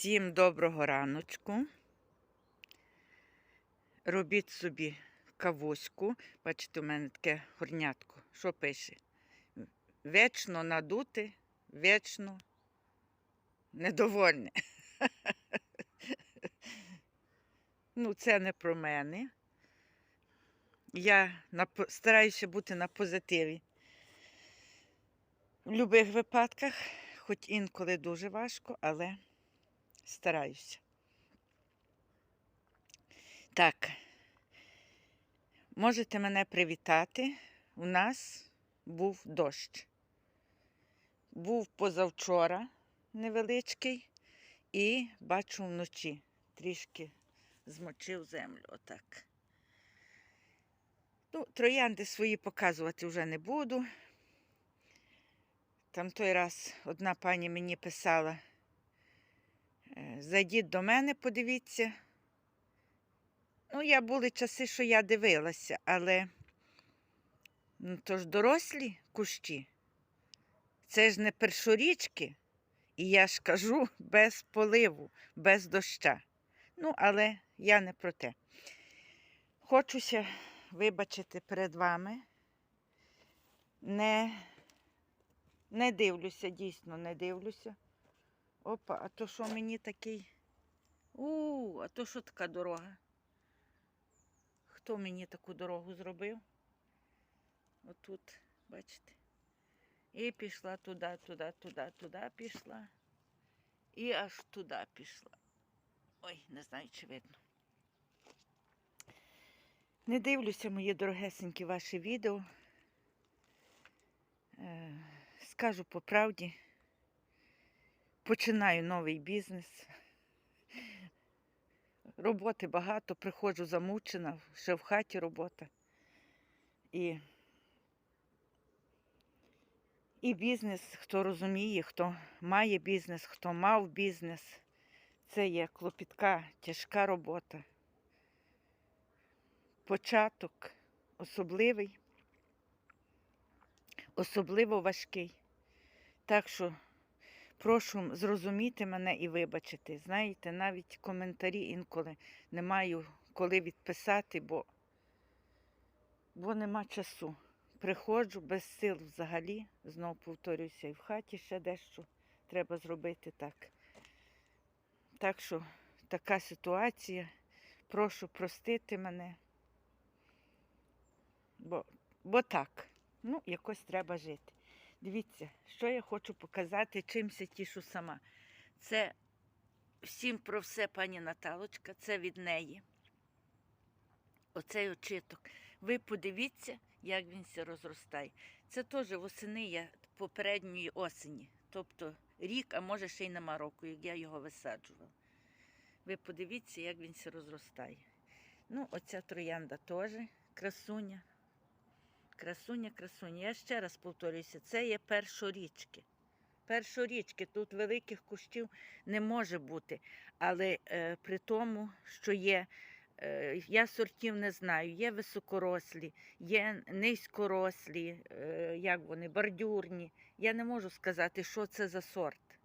Всім доброго раночку. Робіть собі кавуську. Бачите, у мене таке горнятко. Що пише? Вечно надути, вечно недовольне. Ну, це не про мене. Я стараюся бути на позитиві. В будь-яких випадках, хоч інколи дуже важко, але стараюся. Так, можете мене привітати. У нас був дощ. Був позавчора невеличкий і бачу вночі трішки змочив землю отак. Ну, троянди свої показувати вже не буду. Там той раз одна пані мені писала, зайдіть до мене, подивіться. Ну, я були часи, що я дивилася, але ну, то ж дорослі кущі. Це ж не першорічки, і я ж кажу без поливу, без доща. Ну, але я не про те. Хочуся вибачити перед вами. Не, не дивлюся, дійсно не дивлюся. Опа, а то що мені такий? У, а то що така дорога? Хто мені таку дорогу зробив? Отут, бачите? І пішла туди, туди, туди, туди пішла. І аж туди пішла. Ой, не знаю, чи видно. Не дивлюся, мої дорогесенькі, ваші відео. Е, Скажу по правді, починаю новий бізнес. Роботи багато, приходжу замучена, ще в хаті робота. І, і бізнес, хто розуміє, хто має бізнес, хто мав бізнес, це є клопітка, тяжка робота. Початок особливий, особливо важкий. Так що прошу зрозуміти мене і вибачити. Знаєте, навіть коментарі інколи не маю коли відписати, бо, бо нема часу. Приходжу без сил взагалі, знову повторююся, і в хаті ще дещо треба зробити так. Так що така ситуація. Прошу простити мене. Бо, бо так, ну, якось треба жити. Дивіться, що я хочу показати, чимся тішу сама. Це всім про все, пані Наталочка, це від неї. Оцей очиток. Ви подивіться, як він се розростає. Це теж восени я попередньої осені. Тобто рік, а може ще й нема року, як я його висаджувала. Ви подивіться, як він се розростає. Ну, оця троянда теж красуня. Красуня, красуня. Я ще раз повторююся, це є першорічки. Першорічки, тут великих кущів не може бути. Але е, при тому, що є, е, я сортів не знаю, є високорослі, є низькорослі, е, як вони, бордюрні. Я не можу сказати, що це за сорт.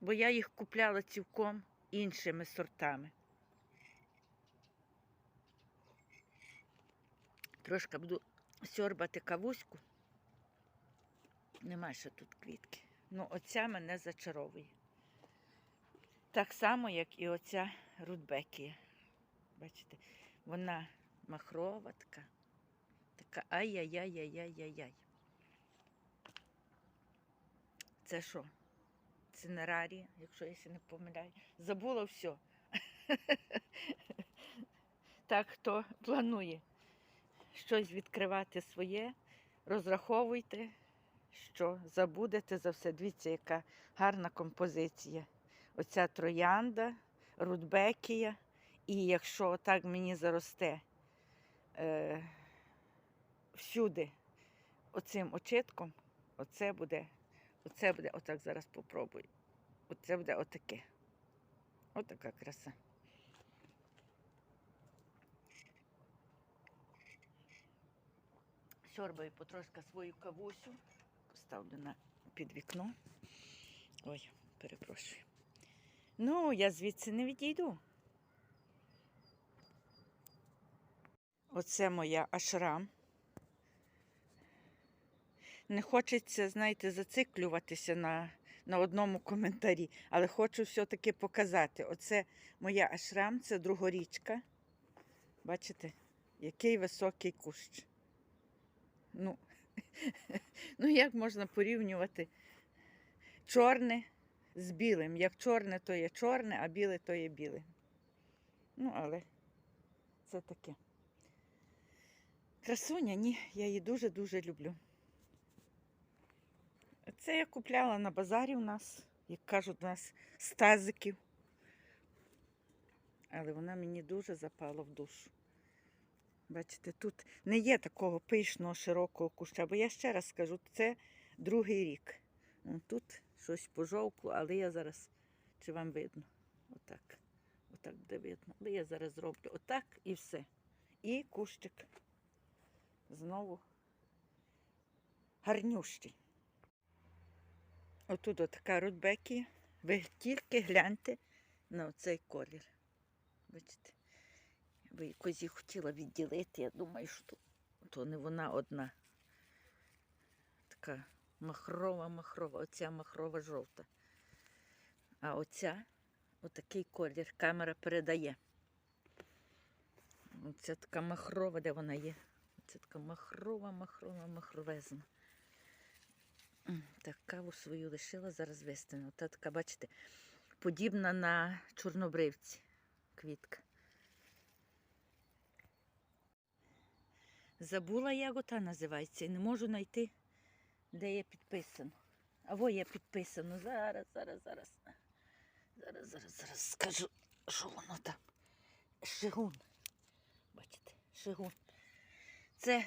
Бо я їх купляла цілком іншими сортами. Трошки буду сьорбати кавуську. Нема ще тут квітки. Ну, оця мене зачаровує. Так само, як і оця рудбекія. Бачите, вона махрова така. Така ай-яй-яй-яй-яй-яй. Це що? Цинерарія, якщо я не помиляю. Забула все. Так, хто планує щось відкривати своє, розраховуйте, що забудете за все. Дивіться, яка гарна композиція. Оця троянда, рудбекія. І якщо так мені заросте е, всюди оцим очитком, оце буде, оце буде, отак зараз попробую. Оце буде отаке. Отака краса. Сьорбаю потрошка свою кавусю, поставлю на під вікно. Ой, перепрошую. Ну, я звідси не відійду. Оце моя ашрам. Не хочеться, знаєте, зациклюватися на, на одному коментарі, але хочу все-таки показати. Оце моя ашрам, це другорічка. Бачите, який високий кущ. Ну, ну як можна порівнювати чорне з білим? Як чорне, то є чорне, а біле то є біле. Ну, але це таке. Красуня, ні, я її дуже-дуже люблю. Це я купляла на базарі у нас, як кажуть, у нас з тазиків. Але вона мені дуже запала в душу. Бачите, тут не є такого пишного, широкого куща, бо я ще раз скажу, це другий рік. Тут щось пожовкло, але я зараз, чи вам видно? Отак. Отак буде видно. Але я зараз зроблю отак і все. І кущик знову гарнющий. Отут отака рудбекія. Ви тільки гляньте на цей колір. Бачите? Би якось її хотіла відділити. Я думаю, що то, не вона одна. Така махрова, махрова, оця махрова жовта. А оця отакий колір камера передає. Оця така махрова, де вона є? Це така махрова, махрова, махровезна. Так, каву свою лишила, зараз вистину. Та така, бачите, подібна на чорнобривці квітка. Забула, як ота називається, і не можу знайти, де є підписано. А во є підписано. Зараз, зараз, зараз. Зараз, зараз, зараз скажу, що воно там. Шигун. Бачите, шигун. Це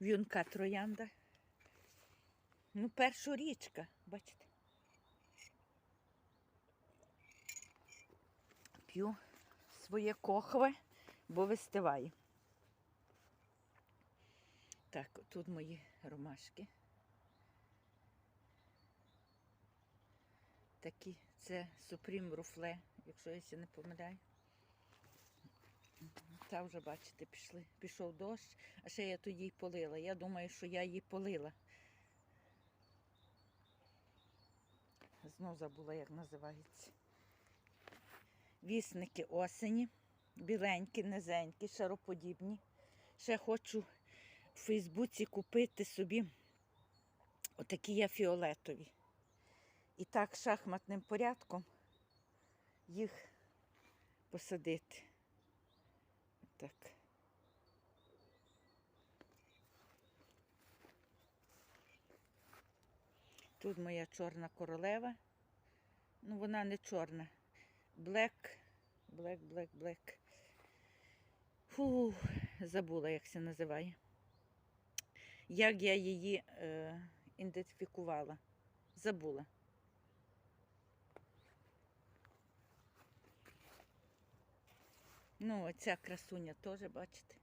в'юнка троянда. Ну, першорічка, бачите. П'ю своє кохве, бо вистиває. Так, тут мої ромашки. Такі, це Supreme руфле, якщо я ся не помиляю. Та вже, бачите, пішли, пішов дощ, а ще я тоді й полила. Я думаю, що я її полила. Знов забула, як називається. Вісники осені, біленькі, низенькі, шароподібні. Ще хочу в Фейсбуці купити собі отакі я фіолетові. І так шахматним порядком їх посадити. Так. Тут моя чорна королева. Ну, вона не чорна. Блек, блек, блек, блек. Фу, забула, як це називає. Як я її е, ідентифікувала. Забула. Ну, оця красуня теж, бачите.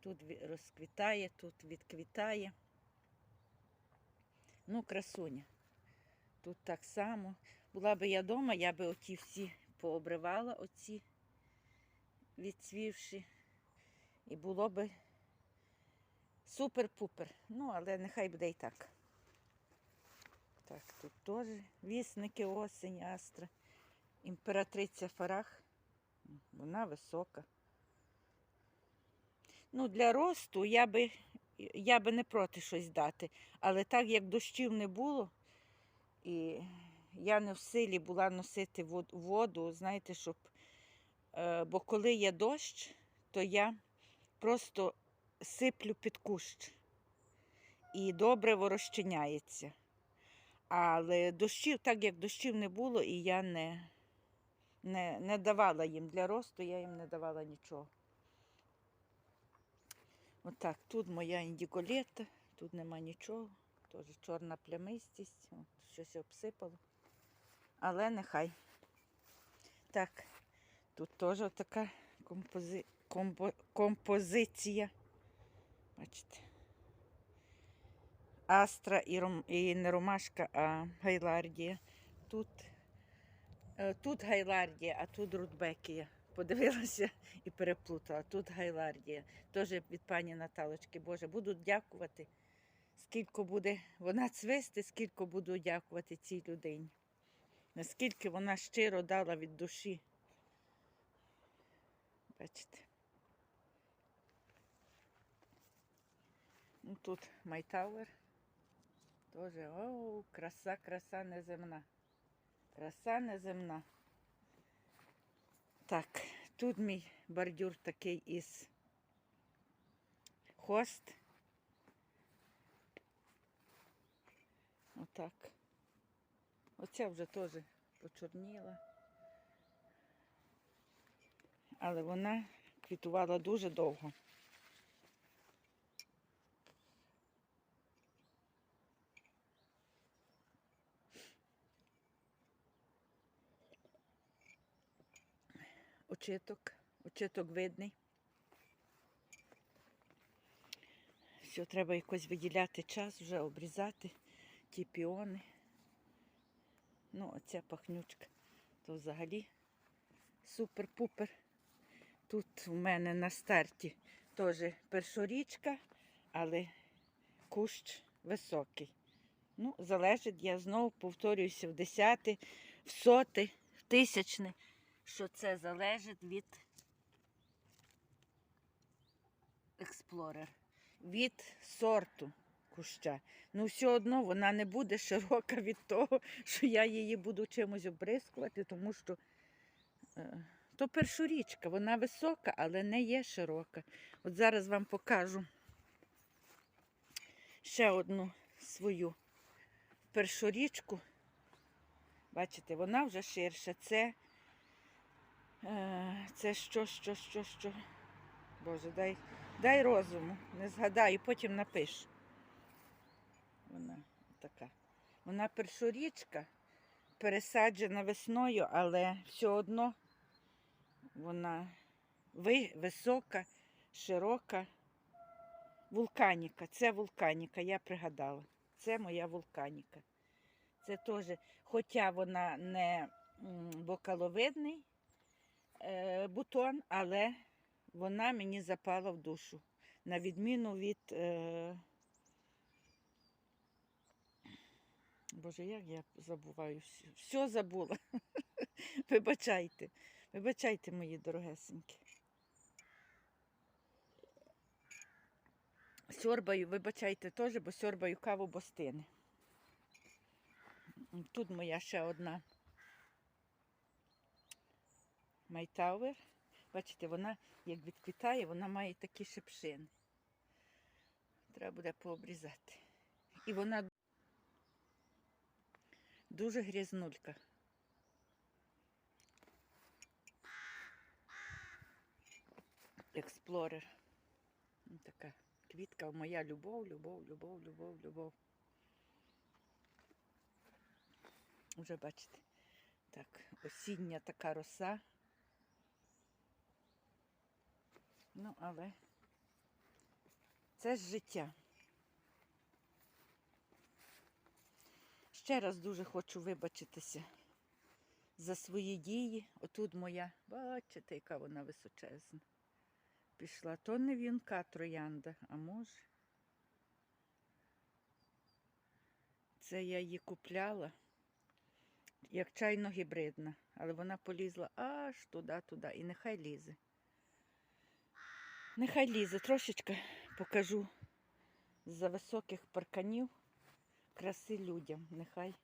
Тут розквітає, тут відквітає. Ну, красуня. Тут так само. Була би я вдома, я би оті всі пообривала, оці відцвівші. І було би супер-пупер. Ну, але нехай буде і так. Так, тут теж вісники осень, астра. Імператриця Фарах. Вона висока. Ну, для росту я би, я би не проти щось дати. Але так як дощів не було, і я не в силі була носити воду, знаєте, щоб. Е, бо коли є дощ, то я просто сиплю під кущ і добре розчиняється. Але дощів, так як дощів не було, і я не, не, не давала їм для росту, я їм не давала нічого. Отак, тут моя індіколета, тут нема нічого. Теж чорна плямистість, от, щось обсипало. Але нехай. Так, тут теж така компози... комбо... композиція. Бачите. Астра і, ром... і не ромашка, а гайлардія. тут, е, тут Гайлардія, а тут Рудбекія. Подивилася і переплутала. Тут Гайлардія. Теж від пані Наталочки. Боже, буду дякувати. Скільки буде вона цвисти, скільки буду дякувати цій людині. Наскільки вона щиро дала від душі. Бачите. Тут Майтауер. Тоже, о, краса, краса неземна. Краса неземна. Так, тут мій бордюр такий із хост. Отак. Оця вже теж почорніла. Але вона квітувала дуже довго. Очиток, очиток видний. Все, треба якось виділяти час, вже обрізати ті піони. Ну, оця пахнючка, то взагалі супер-пупер. Тут у мене на старті теж першорічка, але кущ високий. Ну, залежить, я знову повторююся в десяти, в соти, в тисячне, що це залежить від експлорер, від сорту куща. Ну, все одно вона не буде широка від того, що я її буду чимось обрискувати, тому що е, то першорічка, вона висока, але не є широка. От зараз вам покажу ще одну свою першорічку. Бачите, вона вже ширша. Це, це що, що, що, що. Боже, дай, дай розуму, не згадаю, потім напишу. Вона така. Вона першорічка, пересаджена весною, але все одно вона висока, широка. Вулканіка. Це вулканіка, я пригадала. Це моя вулканіка. Це теж, хоча вона не бокаловидний е, бутон, але вона мені запала в душу. На відміну від. Е, Боже, як я забуваю все. Все забула. Вибачайте. Вибачайте, мої дорогесенькі. Сьорбаю, вибачайте теж, бо сьорбаю каву бо стине. Тут моя ще одна майтауер. Бачите, вона як відквітає, вона має такі шипшини. Треба буде пообрізати. І вона дуже грязнулька. Експлорер. Ну, Така квітка, моя любов, любов, любов, любов, любов. Уже бачите, так, осіння така роса. Ну, але це ж життя. Ще раз дуже хочу вибачитися за свої дії. Отут моя, бачите, яка вона височезна. Пішла. То не вінка троянда, а може. Це я її купляла як чайно гібридна, але вона полізла аж туди, туди. І нехай лізе. Нехай лізе. Трошечки покажу з-за високих парканів краси людям. Нехай.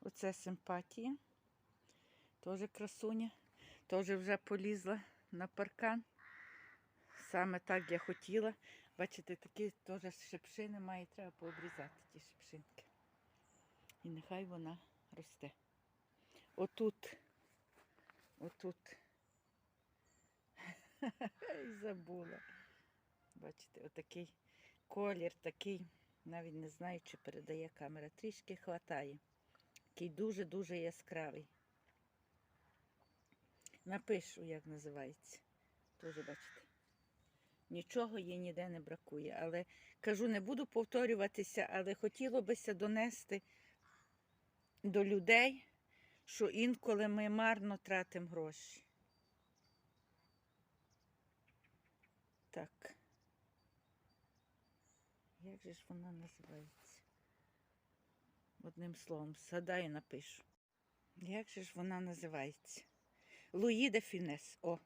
Оце симпатія. Теж красуня. Теж вже полізла на паркан. Саме так я хотіла. Бачите, такі теж шипшини має, треба пообрізати ті шипшинки. І нехай вона росте. Отут, отут. Забула. Бачите, отакий колір, такий, навіть не знаю, чи передає камера. Трішки хватає. Такий дуже-дуже яскравий. Напишу, як називається. Теж бачите. Нічого їй ніде не бракує. Але кажу, не буду повторюватися, але хотіло бися донести до людей, що інколи ми марно тратимо гроші. Так. Як же ж вона називається? Одним словом, згадаю, напишу. Як же ж вона називається? Луї де Фінес. О,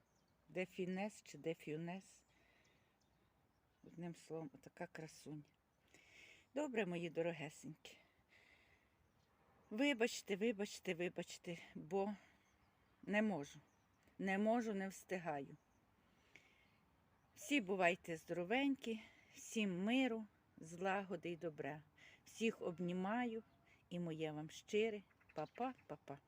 де Фінес чи де Фюнес. Одним словом, така красуня. Добре, мої дорогесенькі. Вибачте, вибачте, вибачте, бо не можу. Не можу, не встигаю. Всі бувайте здоровенькі, всім миру, злагоди і добра. Всіх обнімаю і моє вам щире. Па-па, па-па.